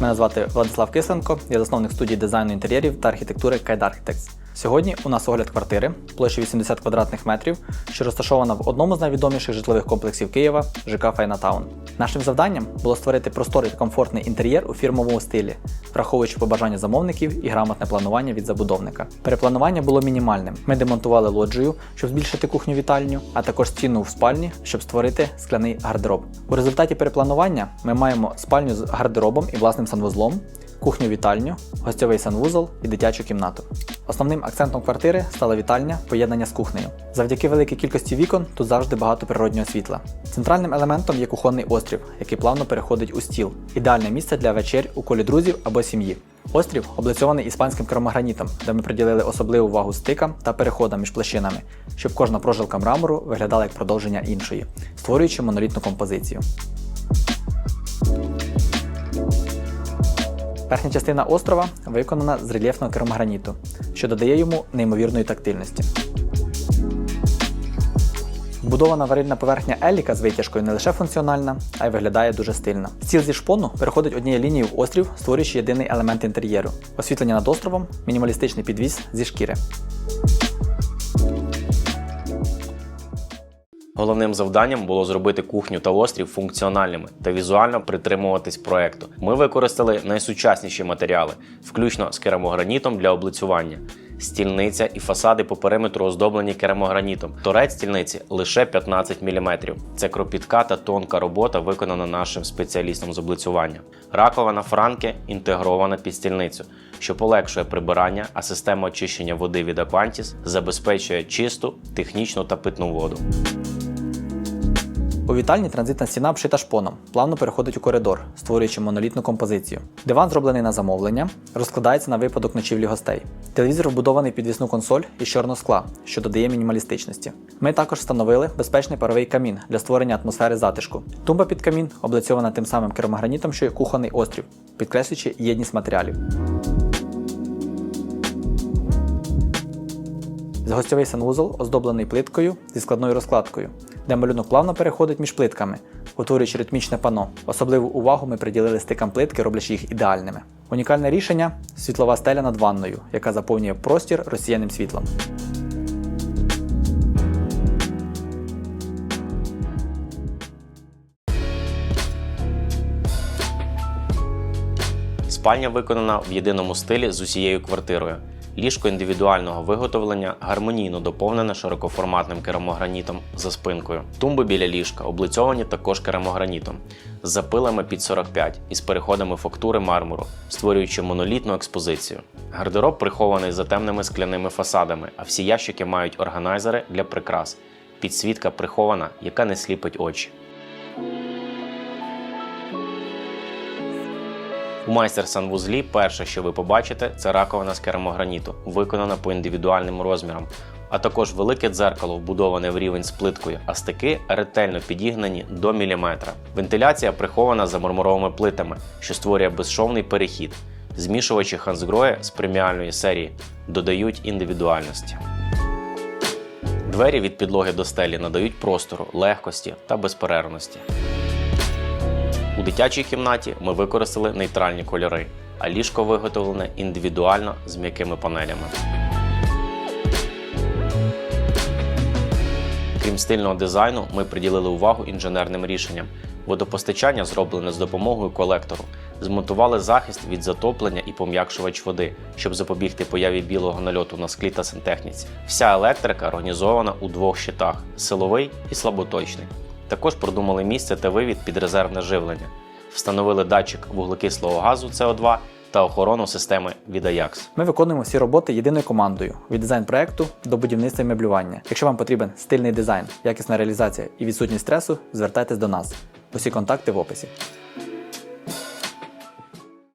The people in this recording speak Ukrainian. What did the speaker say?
Мене звати Владислав Кисленко, я засновник студії дизайну інтер'єрів та архітектури Kite Architects. Сьогодні у нас огляд квартири площею 80 квадратних метрів, що розташована в одному з найвідоміших житлових комплексів Києва ЖК Файнатаун. Нашим завданням було створити просторий комфортний інтер'єр у фірмовому стилі, враховуючи побажання замовників і грамотне планування від забудовника. Перепланування було мінімальним. Ми демонтували лоджію, щоб збільшити кухню вітальню, а також стіну в спальні, щоб створити скляний гардероб. У результаті перепланування ми маємо спальню з гардеробом і власним санвузлом, кухню вітальню, гостьовий санвузол і дитячу кімнату. Основним акцентом квартири стала вітальня, поєднання з кухнею. Завдяки великій кількості вікон тут завжди багато природнього світла. Центральним елементом є кухонний острів, який плавно переходить у стіл. Ідеальне місце для вечер у колі друзів або сім'ї. Острів облицьований іспанським керамогранітом, де ми приділили особливу увагу стикам та переходам між площинами, щоб кожна прожилка мрамору виглядала як продовження іншої, створюючи монолітну композицію. Верхня частина острова виконана з рельєфного керамограніту, що додає йому неймовірної тактильності. Вбудована варильна поверхня Еліка з витяжкою не лише функціональна, а й виглядає дуже стильно. Стіл зі шпону переходить однією лінією в острів, створюючи єдиний елемент інтер'єру. Освітлення над островом, мінімалістичний підвіз зі шкіри. Головним завданням було зробити кухню та острів функціональними та візуально притримуватись проекту. Ми використали найсучасніші матеріали, включно з керамогранітом для облицювання. Стільниця і фасади по периметру оздоблені керамогранітом. Торець стільниці лише 15 мм. Це кропітка та тонка робота, виконана нашим спеціалістом з облицювання. Раковина франки інтегрована під стільницю, що полегшує прибирання, а система очищення води від Aquantis забезпечує чисту, технічну та питну воду. У вітальні транзитна стіна обшита шпоном, плавно переходить у коридор, створюючи монолітну композицію. Диван зроблений на замовлення, розкладається на випадок ночівлі гостей. Телевізор вбудований підвісну консоль із чорного скла, що додає мінімалістичності. Ми також встановили безпечний паровий камін для створення атмосфери затишку. Тумба під камін облицьована тим самим керамогранітом, що й кухонний острів, підкреслюючи єдність матеріалів. Гостьовий санвузол оздоблений плиткою зі складною розкладкою, де малюнок плавно переходить між плитками, утворюючи ритмічне пано. Особливу увагу ми приділили стикам плитки, роблячи їх ідеальними. Унікальне рішення світлова стеля над ванною, яка заповнює простір розсіяним світлом. Спальня виконана в єдиному стилі з усією квартирою. Ліжко індивідуального виготовлення гармонійно доповнене широкоформатним керамогранітом за спинкою. Тумби біля ліжка облицьовані також керамогранітом з запилами під 45 і з переходами фактури мармуру, створюючи монолітну експозицію. Гардероб прихований за темними скляними фасадами, а всі ящики мають органайзери для прикрас. Підсвітка прихована, яка не сліпить очі. У майстер санвузлі перше, що ви побачите, це раковина з керамограніту, виконана по індивідуальним розмірам, а також велике дзеркало, вбудоване в рівень з плиткою, а стики ретельно підігнані до міліметра. Вентиляція прихована за мармуровими плитами, що створює безшовний перехід. Змішувачі Хансгроє з преміальної серії додають індивідуальності. Двері від підлоги до стелі надають простору, легкості та безперервності. Дитячій кімнаті ми використали нейтральні кольори, а ліжко виготовлене індивідуально з м'якими панелями. Крім стильного дизайну, ми приділили увагу інженерним рішенням. Водопостачання зроблене з допомогою колектору. Змонтували захист від затоплення і пом'якшувач води, щоб запобігти появі білого нальоту на склі та сантехніці. Вся електрика організована у двох щитах силовий і слаботочний. Також продумали місце та вивід під резервне живлення. Встановили датчик вуглекислого газу СО2 та охорону системи від Ajax. Ми виконуємо всі роботи єдиною командою від дизайн проекту до будівництва і меблювання. Якщо вам потрібен стильний дизайн, якісна реалізація і відсутність стресу, звертайтесь до нас. Усі контакти в описі.